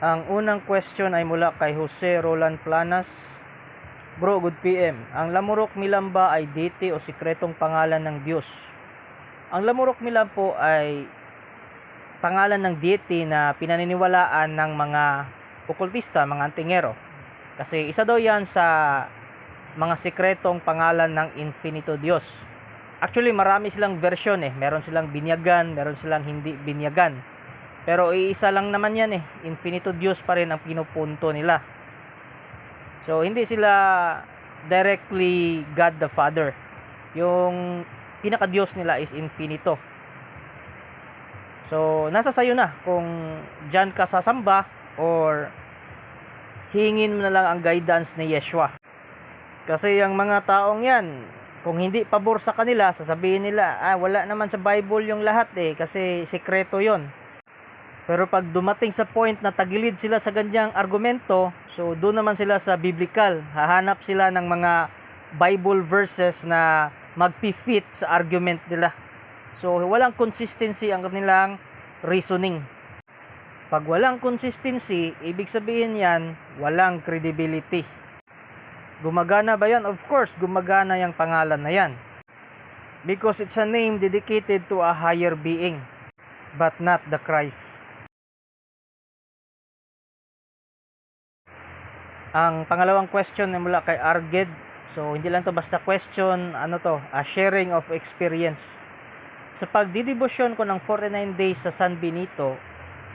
Ang unang question ay mula kay Jose Roland Planas. Bro, good PM. Ang Lamurok Milam ba ay deity o sikretong pangalan ng Diyos? Ang Lamurok Milam po ay pangalan ng deity na pinaniniwalaan ng mga okultista, mga antingero. Kasi isa daw yan sa mga sikretong pangalan ng Infinito Diyos. Actually, marami silang version eh. Meron silang binyagan, meron silang hindi binyagan. Pero iisa lang naman yan eh. Infinito Diyos pa rin ang pinupunto nila. So, hindi sila directly God the Father. Yung pinaka-Diyos nila is infinito. So, nasa sayo na kung dyan ka sasamba or hingin mo na lang ang guidance ni Yeshua. Kasi yung mga taong yan, kung hindi pabor sa kanila, sasabihin nila, ah, wala naman sa Bible yung lahat eh, kasi sekreto yon pero pag dumating sa point na tagilid sila sa ganyang argumento, so doon naman sila sa biblical. Hahanap sila ng mga Bible verses na magpi-fit sa argument nila. So walang consistency ang kanilang reasoning. Pag walang consistency, ibig sabihin yan, walang credibility. Gumagana ba yan? Of course, gumagana yung pangalan na yan. Because it's a name dedicated to a higher being, but not the Christ. Ang pangalawang question ay mula kay Arged. So, hindi lang to basta question, ano to, a sharing of experience. Sa pagdidibosyon ko ng 49 days sa San Benito,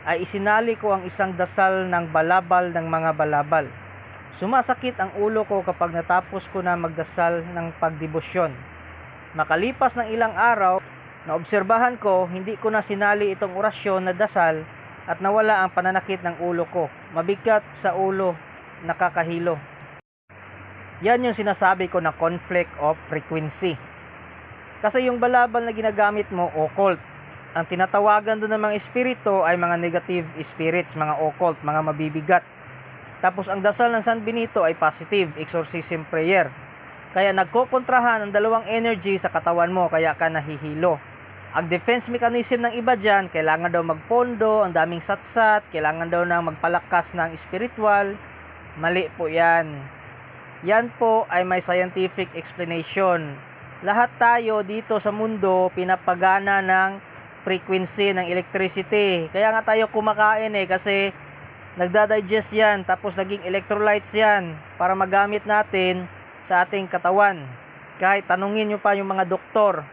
ay isinali ko ang isang dasal ng balabal ng mga balabal. Sumasakit ang ulo ko kapag natapos ko na magdasal ng pagdibosyon. Makalipas ng ilang araw, naobserbahan ko, hindi ko na sinali itong orasyon na dasal at nawala ang pananakit ng ulo ko. Mabigat sa ulo nakakahilo. Yan yung sinasabi ko na conflict of frequency. Kasi yung balabal na ginagamit mo, occult. Ang tinatawagan doon ng mga espiritu ay mga negative spirits, mga occult, mga mabibigat. Tapos ang dasal ng San Benito ay positive, exorcism prayer. Kaya nagkokontrahan ang dalawang energy sa katawan mo, kaya ka nahihilo. Ang defense mechanism ng iba dyan, kailangan daw magpondo, ang daming satsat, kailangan daw na magpalakas ng spiritual, Mali po yan. Yan po ay may scientific explanation. Lahat tayo dito sa mundo pinapagana ng frequency ng electricity. Kaya nga tayo kumakain eh kasi nagdadigest yan tapos naging electrolytes yan para magamit natin sa ating katawan. Kahit tanungin nyo pa yung mga doktor.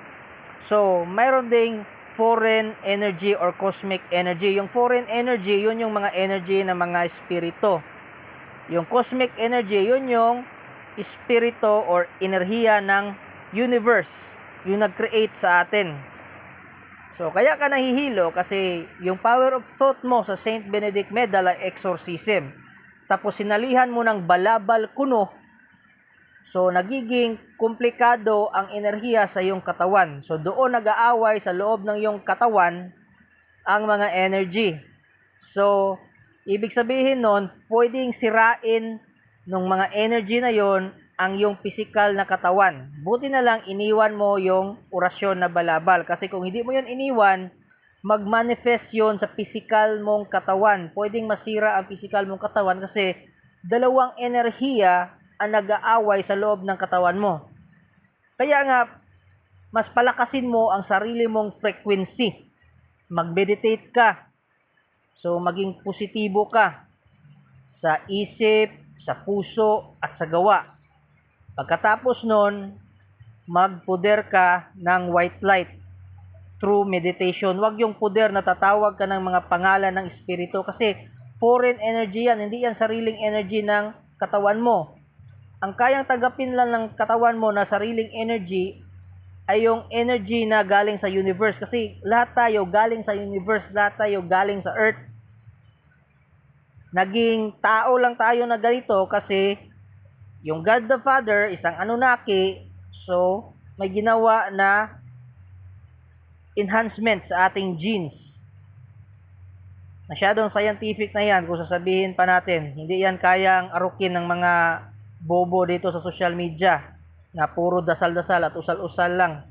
So, mayroon ding foreign energy or cosmic energy. Yung foreign energy, yun yung mga energy ng mga espiritu. Yung cosmic energy, yun yung espiritu or enerhiya ng universe, yung nag-create sa atin. So, kaya ka nahihilo kasi yung power of thought mo sa Saint Benedict Medal ay exorcism. Tapos sinalihan mo ng balabal kuno. So, nagiging komplikado ang enerhiya sa iyong katawan. So, doon nag-aaway sa loob ng iyong katawan ang mga energy. So, Ibig sabihin nun, pwedeng sirain ng mga energy na yon ang yung physical na katawan. Buti na lang iniwan mo yung orasyon na balabal. Kasi kung hindi mo yon iniwan, mag-manifest yon sa physical mong katawan. Pwedeng masira ang physical mong katawan kasi dalawang enerhiya ang nag-aaway sa loob ng katawan mo. Kaya nga, mas palakasin mo ang sarili mong frequency. Mag-meditate ka, So, maging positibo ka. sa isip, sa puso, at sa gawa. Pagkatapos nun, magpuder ka ng white light through meditation. Huwag yung puder na tatawag ka ng mga pangalan ng espiritu kasi foreign energy yan, hindi yan sariling energy ng katawan mo. Ang kayang tagapin lang ng katawan mo na sariling energy ay yung energy na galing sa universe kasi lahat tayo galing sa universe, lahat tayo galing sa earth. Naging tao lang tayo na ganito kasi yung God the Father, isang Anunnaki, so may ginawa na enhancement sa ating genes. Masyadong scientific na yan kung sasabihin pa natin. Hindi yan kayang arukin ng mga bobo dito sa social media na puro dasal-dasal at usal-usal lang.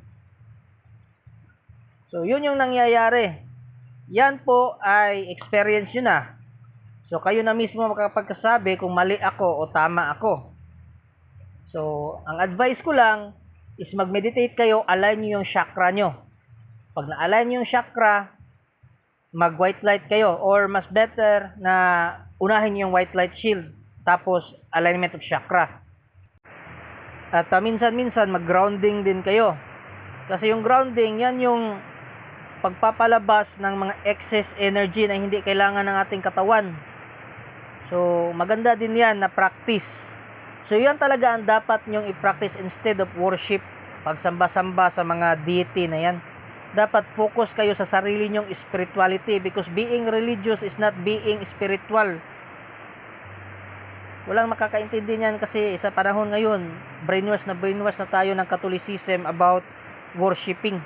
So, yun yung nangyayari. Yan po ay experience nyo na. So, kayo na mismo makapagkasabi kung mali ako o tama ako. So, ang advice ko lang is mag-meditate kayo, align nyo yung chakra nyo. Pag na-align nyo yung chakra, mag-white light kayo. Or mas better na unahin yung white light shield. Tapos, alignment of chakra. At uh, minsan-minsan, mag-grounding din kayo. Kasi yung grounding, yan yung pagpapalabas ng mga excess energy na hindi kailangan ng ating katawan. So, maganda din yan na practice. So, yan talaga ang dapat nyong i-practice instead of worship, pagsamba-samba sa mga deity na yan. Dapat focus kayo sa sarili nyong spirituality because being religious is not being spiritual. Walang makakaintindi niyan kasi sa panahon ngayon, brainwash na brainwash na tayo ng Catholicism about worshiping.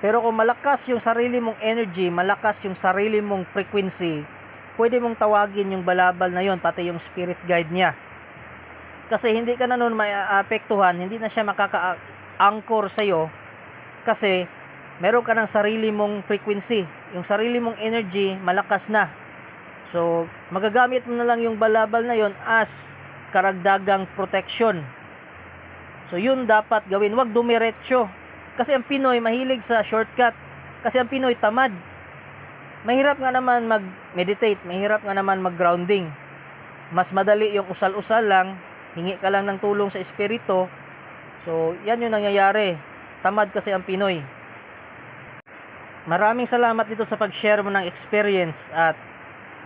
Pero kung malakas yung sarili mong energy, malakas yung sarili mong frequency, pwede mong tawagin yung balabal na yon pati yung spirit guide niya. Kasi hindi ka na nun maapektuhan, hindi na siya makaka-anchor sa'yo kasi meron ka ng sarili mong frequency. Yung sarili mong energy, malakas na. So, magagamit mo na lang yung balabal na yon as karagdagang protection. So, yun dapat gawin. Huwag dumiretso. Kasi ang Pinoy mahilig sa shortcut. Kasi ang Pinoy tamad. Mahirap nga naman mag-meditate. Mahirap nga naman mag-grounding. Mas madali yung usal-usal lang. Hingi ka lang ng tulong sa espiritu. So, yan yung nangyayari. Tamad kasi ang Pinoy. Maraming salamat dito sa pag-share mo ng experience at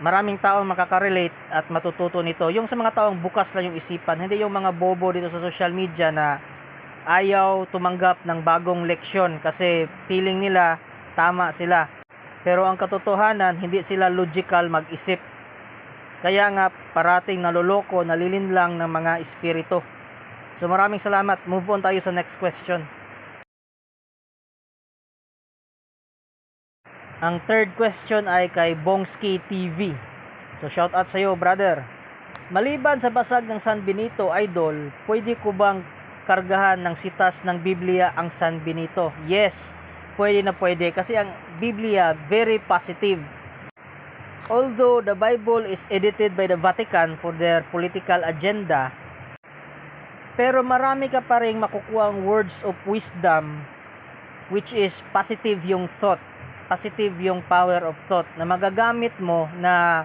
maraming tao makaka-relate at matututo nito. Yung sa mga taong bukas lang yung isipan, hindi yung mga bobo dito sa social media na ayaw tumanggap ng bagong leksyon kasi feeling nila tama sila. Pero ang katotohanan, hindi sila logical mag-isip. Kaya nga parating naloloko, nalilinlang ng mga espiritu. So maraming salamat. Move on tayo sa next question. Ang third question ay kay Bongski TV. So shout out sa iyo, brother. Maliban sa basag ng San Benito, idol, pwede ko bang kargahan ng sitas ng Biblia ang San Benito? Yes, pwede na pwede kasi ang Biblia very positive. Although the Bible is edited by the Vatican for their political agenda, pero marami ka pa rin makukuha ang words of wisdom which is positive yung thought positive yung power of thought na magagamit mo na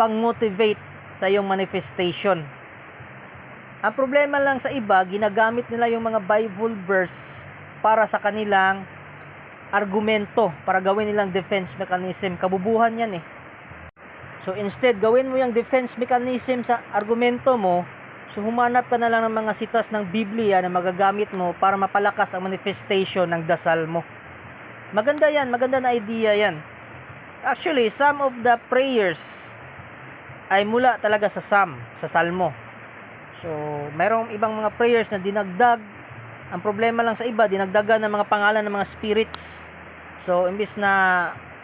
pang-motivate sa iyong manifestation. Ang problema lang sa iba, ginagamit nila yung mga Bible verse para sa kanilang argumento, para gawin nilang defense mechanism. Kabubuhan yan eh. So instead, gawin mo yung defense mechanism sa argumento mo, so humanap ka na lang ng mga sitas ng Biblia na magagamit mo para mapalakas ang manifestation ng dasal mo. Maganda yan, maganda na idea yan. Actually, some of the prayers ay mula talaga sa Psalm, sa Salmo. So, mayroong ibang mga prayers na dinagdag. Ang problema lang sa iba, dinagdagan ng mga pangalan ng mga spirits. So, imbis na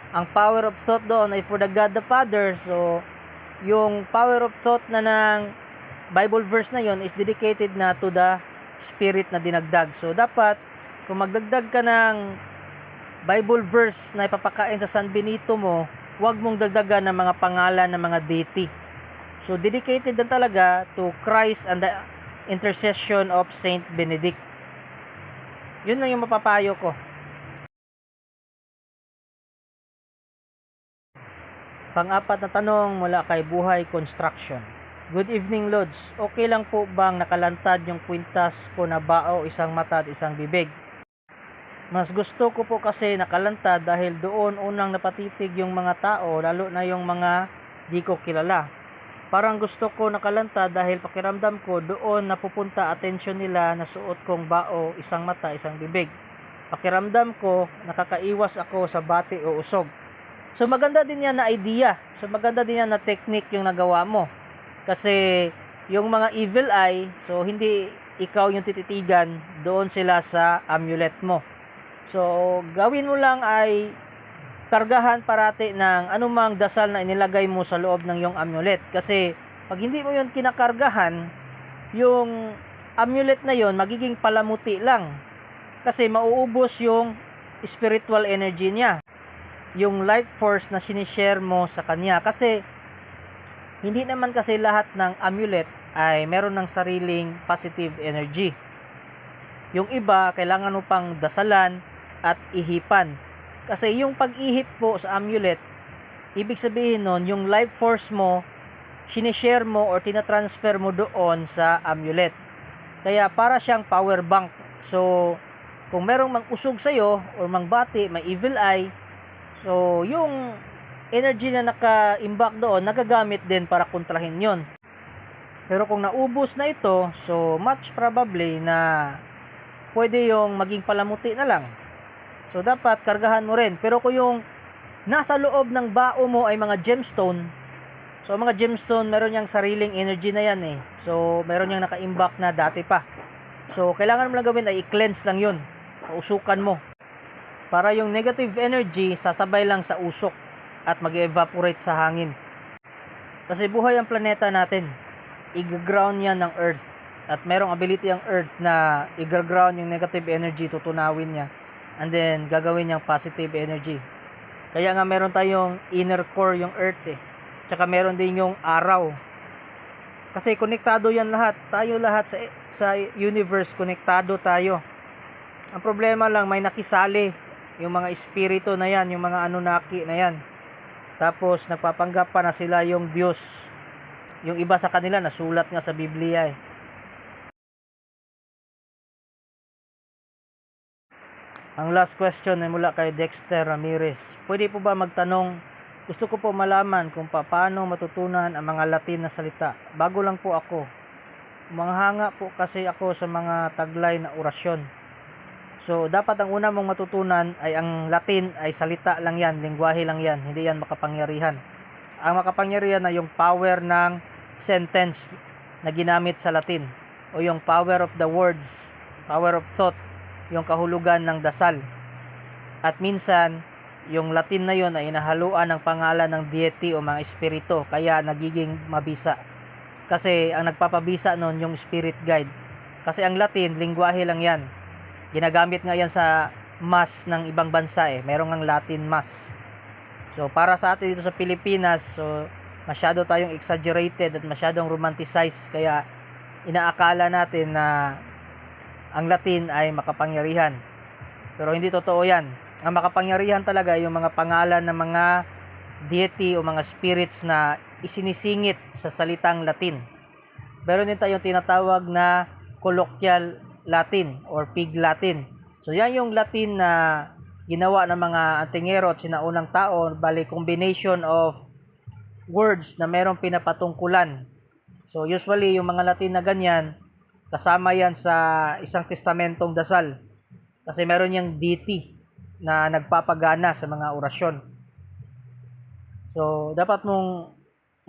ang power of thought doon ay for the God the Father. So, yung power of thought na ng Bible verse na yon is dedicated na to the spirit na dinagdag. So, dapat, kung magdagdag ka ng Bible verse na ipapakain sa San Benito mo, huwag mong dagdagan ng mga pangalan ng mga deity. So, dedicated din talaga to Christ and the intercession of Saint Benedict. Yun lang yung mapapayo ko. Pang-apat na tanong mula kay Buhay Construction. Good evening, Lods. Okay lang po bang nakalantad yung kwintas ko na bao, isang mata at isang bibig? Mas gusto ko po kasi nakalantad dahil doon unang napatitig yung mga tao, lalo na yung mga di ko kilala. Parang gusto ko nakalantad dahil pakiramdam ko doon napupunta atensyon nila na suot kong bao, isang mata, isang bibig. Pakiramdam ko nakakaiwas ako sa bati o usog. So maganda din yan na idea. So maganda din yan na technique yung nagawa mo. Kasi yung mga evil eye, so hindi ikaw yung tititigan, doon sila sa amulet mo. So gawin mo lang ay kargahan parati ng anumang dasal na inilagay mo sa loob ng yung amulet. Kasi pag hindi mo yun kinakargahan, yung amulet na yon magiging palamuti lang. Kasi mauubos yung spiritual energy niya. Yung life force na sinishare mo sa kanya. Kasi hindi naman kasi lahat ng amulet ay meron ng sariling positive energy. Yung iba, kailangan mo pang dasalan at ihipan. Kasi yung pag-ihip po sa amulet, ibig sabihin nun, yung life force mo, sinishare mo or tinatransfer mo doon sa amulet. Kaya para siyang power bank. So, kung merong mang usog sa'yo or mang bati, may evil eye, so yung energy na naka-imbak doon, nagagamit din para kontrahin yon. Pero kung naubos na ito, so much probably na pwede yung maging palamuti na lang. So dapat kargahan mo rin. Pero kung yung nasa loob ng bao mo ay mga gemstone, so mga gemstone meron yang sariling energy na yan eh. So meron yang naka-imbak na dati pa. So kailangan mo lang gawin ay i-cleanse lang yun. Pausukan mo. Para yung negative energy sasabay lang sa usok at mag-evaporate sa hangin. Kasi buhay ang planeta natin. I-ground yan ng Earth. At merong ability ang Earth na i-ground yung negative energy, tutunawin niya. And then, gagawin niyang positive energy. Kaya nga meron tayong inner core yung Earth eh. Tsaka meron din yung araw. Kasi konektado yan lahat. Tayo lahat sa, sa universe, konektado tayo. Ang problema lang, may nakisali. Yung mga espiritu na yan, yung mga Anunnaki na yan. Tapos nagpapanggap pa na sila yung Diyos. Yung iba sa kanila nasulat nga sa Biblia eh. Ang last question ay mula kay Dexter Ramirez. Pwede po ba magtanong? Gusto ko po malaman kung paano matutunan ang mga Latin na salita. Bago lang po ako. Manghanga po kasi ako sa mga taglay na orasyon. So, dapat ang una mong matutunan ay ang Latin ay salita lang yan, lingwahe lang yan, hindi yan makapangyarihan. Ang makapangyarihan na yung power ng sentence na ginamit sa Latin o yung power of the words, power of thought, yung kahulugan ng dasal. At minsan, yung Latin na yon ay inahaluan ng pangalan ng deity o mga espiritu, kaya nagiging mabisa. Kasi ang nagpapabisa nun yung spirit guide. Kasi ang Latin, lingwahe lang yan ginagamit nga yan sa mass ng ibang bansa eh. Merong ang Latin mass. So, para sa atin dito sa Pilipinas, so, masyado tayong exaggerated at masyadong romanticized. Kaya, inaakala natin na ang Latin ay makapangyarihan. Pero hindi totoo yan. Ang makapangyarihan talaga yung mga pangalan ng mga deity o mga spirits na isinisingit sa salitang Latin. Meron din tayong tinatawag na colloquial Latin or Pig Latin. So yan yung Latin na ginawa ng mga antingero at sinaunang tao, bali combination of words na merong pinapatungkulan. So usually yung mga Latin na ganyan, kasama yan sa isang testamentong dasal. Kasi meron yung deity na nagpapagana sa mga orasyon. So dapat mong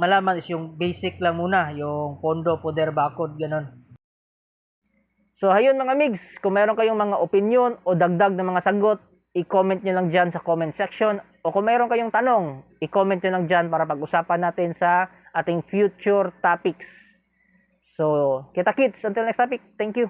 malaman is yung basic lang muna, yung pondo, poder, bakod, ganon. So, ayun mga migs, kung meron kayong mga opinion o dagdag na mga sagot, i-comment nyo lang dyan sa comment section. O kung meron kayong tanong, i-comment nyo lang dyan para pag-usapan natin sa ating future topics. So, kita kits, until next topic, thank you.